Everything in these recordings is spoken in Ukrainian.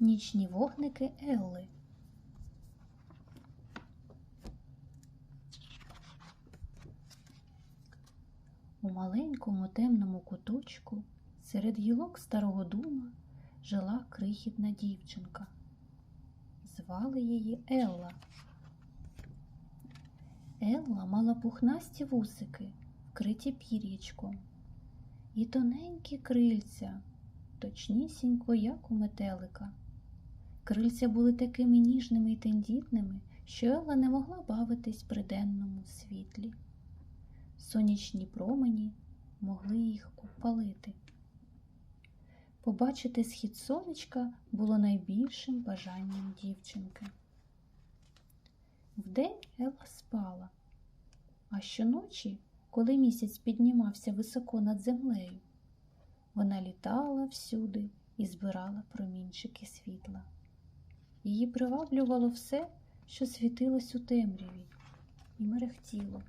Нічні вогники Елли. У маленькому темному куточку серед гілок старого дума жила крихітна дівчинка. Звали її Елла. Елла мала пухнасті вусики, вкриті пір'ячком, і тоненькі крильця, точнісінько, як у метелика. Крильця були такими ніжними й тендітними, що Елла не могла бавитись при денному світлі. Сонячні промені могли їх опалити. Побачити схід сонечка було найбільшим бажанням дівчинки. Вдень Елла спала, а щоночі, коли місяць піднімався високо над землею, вона літала всюди і збирала промінчики світла. Її приваблювало все, що світилось у темряві, і мерехтіло.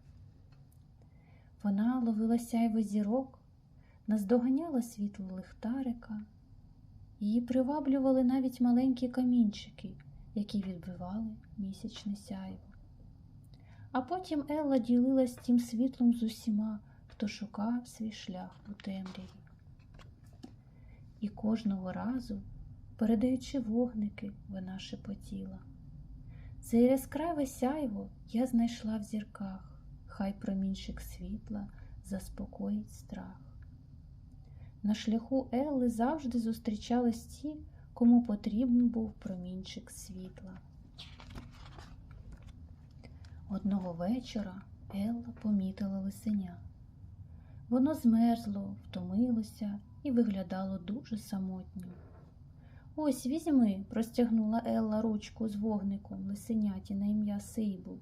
Вона ловила сяйво зірок, наздоганяла світло лихтарика, її приваблювали навіть маленькі камінчики, які відбивали місячне сяйво. А потім Елла ділилась тим світлом з усіма, хто шукав свій шлях у темряві. І кожного разу, передаючи вогники, вона шепотіла. Це яскраве сяйво я знайшла в зірках, хай промінчик світла заспокоїть страх. На шляху Елли завжди зустрічались ті, кому потрібен був промінчик світла. Одного вечора Елла помітила лисеня. Воно змерзло, втомилося і виглядало дуже самотнім. Ось візьми, простягнула Елла ручку з вогником лисеняті на ім'я Сейбл.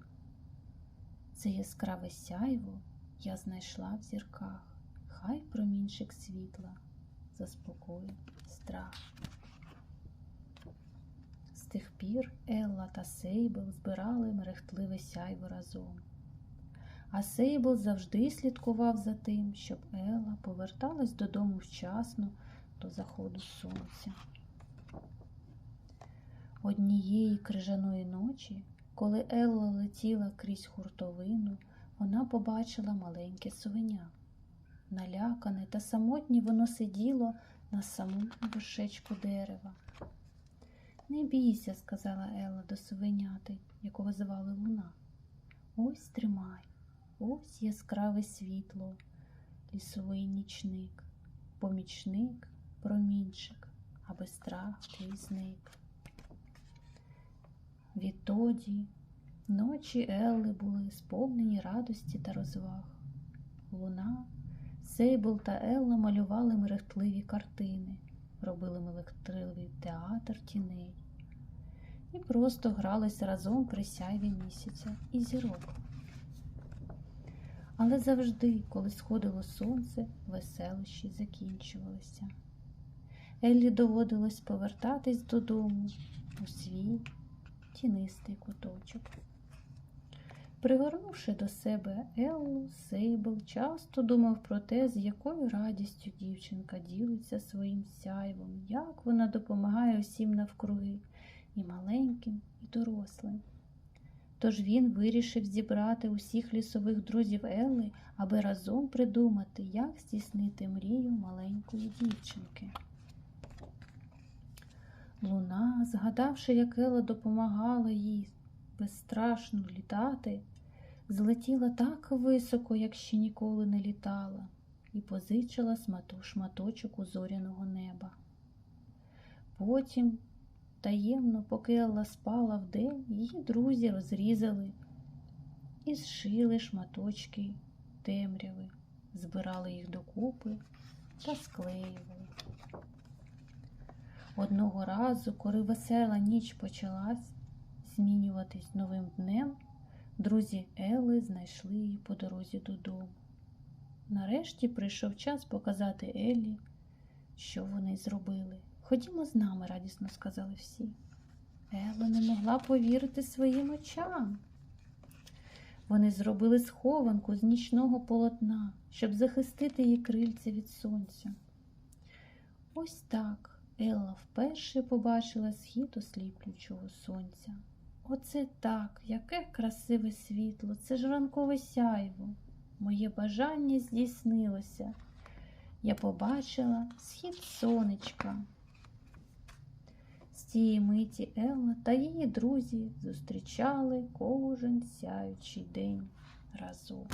Це яскраве сяйво я знайшла в зірках, хай промінчик світла заспокоїть страх. З тих пір Елла та Сейбл збирали мерехтливе сяйво разом. А Сейбл завжди слідкував за тим, щоб Елла поверталась додому вчасно до заходу сонця. Однієї крижаної ночі, коли Елла летіла крізь хуртовину, вона побачила маленьке совеня. Налякане та самотнє воно сиділо на самому вершечку дерева. Не бійся, сказала Елла до совеняти, якого звали Луна. Ось тримай, ось яскраве світло, лісовий нічник, помічник, промінчик, аби страх твій зник. Відтоді ночі Елли були сповнені радості та розваг. Луна, Сейбл та Елла малювали мерехтливі картини, робили мерехтливий театр тіней і просто грались разом при сяйві місяця і зірок. Але завжди, коли сходило сонце, веселощі закінчувалися. Еллі доводилось повертатись додому у свій тінистий куточок. Пригорнувши до себе Еллу, Сейбл часто думав про те, з якою радістю дівчинка ділиться своїм сяйвом, як вона допомагає усім навкруги, і маленьким, і дорослим. Тож він вирішив зібрати усіх лісових друзів Елли, аби разом придумати, як здійснити мрію маленької дівчинки. Луна, згадавши, як Елла допомагала їй безстрашно літати, злетіла так високо, як ще ніколи не літала, і позичила шматочок узоряного неба. Потім, таємно, поки Елла спала вдень, її друзі розрізали і зшили шматочки темряви, збирали їх докупи та склеювали. Одного разу, коли весела ніч почалась змінюватись новим днем, друзі Елли знайшли її по дорозі додому. Нарешті прийшов час показати Еллі, що вони зробили. Ходімо з нами, радісно сказали всі. Елла не могла повірити своїм очам. Вони зробили схованку з нічного полотна, щоб захистити її крильця від сонця. Ось так Елла вперше побачила схід осліплюючого сонця. Оце так, яке красиве світло, це ж ранкове сяйво. Моє бажання здійснилося. Я побачила схід сонечка. З цієї миті Елла та її друзі зустрічали кожен сяючий день разом.